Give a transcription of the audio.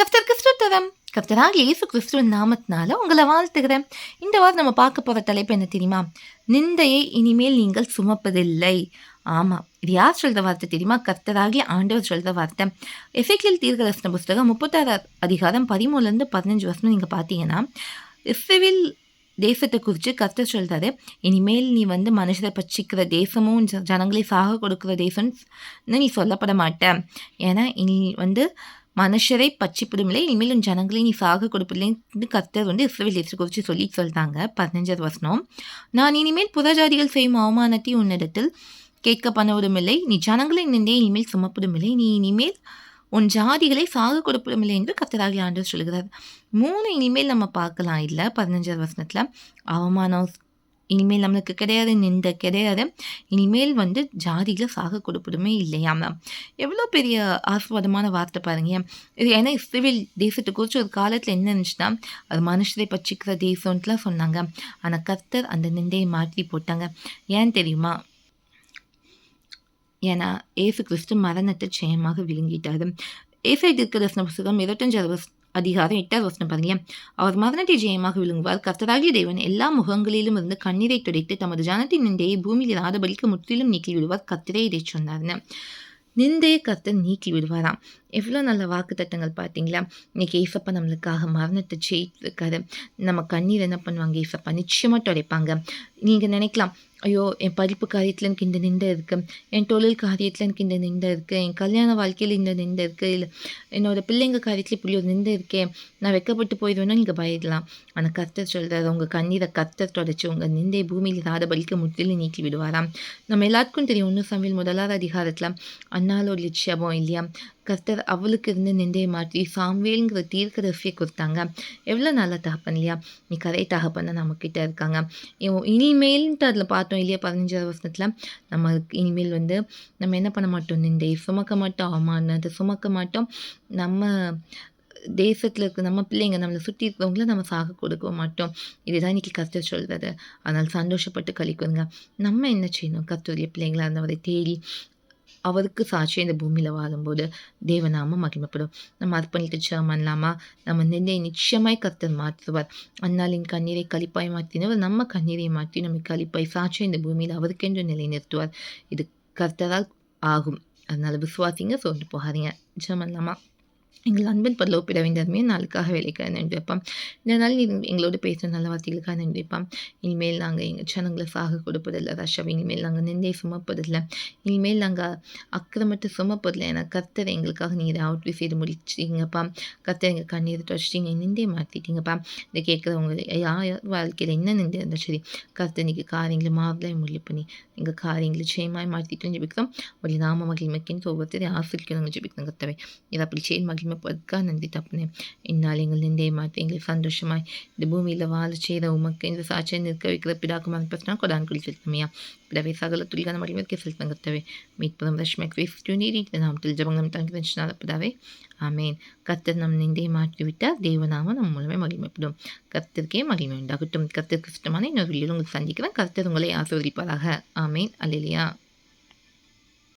கர்த்தருக்கு ஸ்தோத்திரம் கர்த்தராக இயேசு கிறிஸ்துவின் நாமத்தினால உங்களை வாழ்த்துகிறேன். இந்த வாரம் நம்ம பார்க்க போகிற தலைப்பு என்ன தெரியுமா? நிந்தையை இனிமேல் நீங்கள் சுமப்பதில்லை. ஆமாம் இது யார் சொல்கிற வார்த்தை தெரியுமா? கர்த்தராகி ஆண்டவர் சொல்கிற வார்த்தை. எஃபெக்டில் தீர்க்கரசன புஸ்தகம் முப்பத்தாறு அதிகாரம் பதிமூணுலேருந்து பதினஞ்சு வருஷம் நீங்கள் பார்த்தீங்கன்னா இஸ்ரேல் தேசத்தை குறித்து கர்த்தர் சொல்கிறாரு இனிமேல் நீ வந்து மனுஷரை பட்சிக்கிற தேசமும் ஜ- ஜனங்களை சாக கொடுக்குற தேசம்னு நீ சொல்லப்பட மாட்டேன் ஏன்னா இனி வந்து மனுஷரை பட்சிப்பதுமில்லை இனிமேல் ஜனங்களை நீ சாக கொடுப்பில்லைன்னு கர்த்தர் வந்து இஸ்ரேல் தேசத்தை குறித்து சொல்லி சொல்லிட்டாங்க பதினஞ்சாவது வசனம். நான் இனிமேல் புறஜாதிகள் செய்யும் அவமானத்தை உன்னிடத்தில் கேட்க பண்ணவிடுமில்லை நீ ஜனங்களை நின்றே இனிமேல் சுமப்பிடுமில்லை. நீ இனிமேல் உன் ஜாதிகளை சாக கொடுப்பதுமில்லை என்று கத்தராகி ஆண்டு சொல்கிறார் மூணு இனிமேல் நம்ம பார்க்கலாம். இல்லை பதினஞ்சாவது வசனத்தில் அவமானம் இனிமேல் நம்மளுக்கு கிடையாது நிந்த கிடையாது. இனிமேல் வந்து ஜாதியில் சாக கொடுப்பதுமே இல்லையா மேம் எவ்வளோ பெரிய ஆஸ்வாதமான வார்த்தை பாருங்க. இது ஏன்னா இஸ்ரேல் தேசத்தை குறித்து ஒரு காலத்தில் என்ன இருந்துச்சுன்னா அது மனுஷரை பச்சிக்கிற தேசம்ட்டுலாம் சொன்னாங்க. ஆனால் கர்த்தர் அந்த நிந்தையை மாற்றி போட்டாங்க. ஏன் தெரியுமா? ஏன்னா ஏசு கிறிஸ்து மரணத்தை ஜெயமாக விழுங்கிட்டாரு. ஏசை தீர்க்கதர்சன புஸ்தகம் இருபத்தஞ்சாவது அதிகாரம் எட்டாவது வசனம் பாருங்களேன். அவர் மரணத்தை ஜெயமாக விழுங்குவார். கர்த்தராகிய தேவன் எல்லா முகங்களிலும் இருந்து கண்ணீரை துடைத்து தமது ஜனத்தின் நிந்தையை பூமியில் இராதபடிக்கு முற்றிலும் நீக்கி விடுவார் கர்த்தரே இதை சொன்னார்னு. நிந்தையை கர்த்தர் நீக்கி விடுவாராம் எவ்வளோ நல்ல வாக்கு தட்டங்கள் பார்த்தீங்களா? இன்னைக்கு ஏசப்பா நம்மளுக்காக மரணத்தை ஜெயித்திருக்காரு. நம்ம கண்ணீர் என்ன பண்ணுவாங்க? ஏசப்பா நிச்சயமாக துடைப்பாங்க. நீங்கள் நினைக்கலாம் ஐயோ என் படிப்பு காரியத்தில் எனக்கு இந்த நிந்தை இருக்குது என் தொழில் காரியத்தில் எனக்கு இந்த நிந்தை இருக்குது என் கல்யாண வாழ்க்கையில் இந்த நிந்தை இருக்குது இல்லை என்னோட பிள்ளைங்க காரியத்தில் இப்படி ஒரு நிந்தை இருக்கேன் நான் வெக்கப்பட்டு போயிடுவேன்னா நீங்கள் பயப்படலாம். ஆனால் கர்த்தர் சொல்கிறார் உங்கள் கண்ணீரை கர்த்தர் தொடச்சி உங்கள் நிந்தை பூமியில் இராதபடிக்கு முற்றிலும் நீக்கி விடுவாராம். நம்ம எல்லாருக்கும் தெரியும் ஒன்று சமையல் முதலாவது அதிகாரத்தில் அன்னாலோட லிட்சபம் இல்லையா? கர்த்தர் அவளுக்கு இருந்து நிந்தையை மாற்றி சாம்வேலுங்கிற தீர்க்கதரிசியை கொடுத்தாங்க. எவ்வளோ நல்ல தகப்பன் இல்லையா? நீ கரை தகப்பன் நம்மக்கிட்ட இருக்காங்க. இனிமேல்ட்டு இனிமேல்ன்ட்டு அதில் பார்த்தோம் இல்லையா பதினஞ்சாவது வருஷத்தில் நம்ம இனிமேல் வந்து நம்ம என்ன பண்ண மாட்டோம்? நிந்தை சுமக்க மாட்டோம். அவமானத்தை சுமக்க மாட்டோம். நம்ம தேசத்தில் இருக்க நம்ம பிள்ளைங்க நம்மளை சுற்றி இருக்கிறவங்கள நம்ம சாக கொடுக்க மாட்டோம். இதுதான் இன்னைக்கு கஷ்டம் சொல்கிறது அதனால் சந்தோஷப்பட்டு கழிக்குங்க நம்ம என்ன செய்யணும்? கர்த்தருடைய பிள்ளைங்களா இருந்தவரை தேடி அவருக்கு சாட்சி இந்த பூமியில் வாழும்போது தேவநாமம் மகிமைப்படும். நம்ம அர்ப்பணித்து ஜெபம்லாமா நம்ம நிந்தை நிச்சயமாய் கர்த்தர் மாற்றுவார். அன்னாலின் கண்ணீரை கழிப்பாய் மாற்றினவர் நம்ம கண்ணீரை மாற்றி நம்மை கழிப்பாய். சாட்சி இந்த பூமியில் அவருக்கென்று நிலைநிறுத்துவார். இது கர்த்தரால் ஆகும். அதனால் விசுவாசிங்க சொல்லிட்டு போகாதீங்க. ஜெபம்லாமா எங்கள் அன்பன் பரலோ பிறவிந்தருமே நாளுக்காக வேலைக்காக நன்றி வைப்போம் இந்த நாள் எங்களோடு பேசுகிற நல்ல வார்த்தைகளுக்காக நன்றி இனிமேல் நாங்கள் எங்கள் ஜனங்களை சாக கொடுப்பதில்லை ரஷவ் இனிமேல் நாங்கள் நிந்தை சுமப்பதில்லை. இனிமேல் நாங்கள் அக்கிரமத்தை சுமப்பதில்லை ஏன்னா கர்த்தர் எங்களுக்காக நீங்கள் அவுட்வி செய்து முடிச்சிட்டீங்கப்பா கர்த்தர் எங்கள் கண்ணீரை தொடச்சிட்டீங்க நிந்தை மாற்றிட்டீங்கப்பா இதை கேட்குறவங்க யார் வாழ்க்கையில் என்ன நிந்தை இருந்தால் சரி கர்த்தர் இன்னைக்கு காரியங்களை மாறலை முடிவு பண்ணி எங்கள் காரியங்களை ஜெயமாய் மாற்றிட்டு ஜெபிக்கிறோம். ஒரு நாம மகிழ்மைக்குன்னு ஒவ்வொருத்தரையும் ஆசிரிக்கணும் ஜெபிக்கிறோம் கர்த்தவை இதை அப்படி செய்ய மகிழ்மைப்பதுக்காக நன்றி தப்புனே இந்நாள் எங்கள் நிந்தையை மாற்றி எங்கள் சந்தோஷமாய் இந்த பூமியில் வாழ செய்த உமக்கு இந்த சாட்சியை நிற்க வைக்கிற பிதாக்குமார் பிரச்சனை கொடான் குடி செலுத்தமையா பிடவை சகல துளிகான மகிழ்மைக்கு செலுத்தம் கத்தவே மீட்புறம் ரஷ்மை கிறிஸ்து நாம் நாமத்தில் ஜபங்கம் தங்கி வெஞ்சினால பிதாவே ஆமேன் கர்த்தர் நம் நிந்தையை மாற்றிவிட்டால் தேவநாமம் நம் மூலமே மகிமைப்படும் கர்த்தருக்கே மகிமை உண்டாகட்டும் கத்திற்கு இஷ்டமான இன்னொரு வீடியோவில் உங்களுக்கு சந்திக்கிறேன் கர்த்தர் உங்களை ஆசீர்வதிப்பாராக ஆமேன் அல்லையா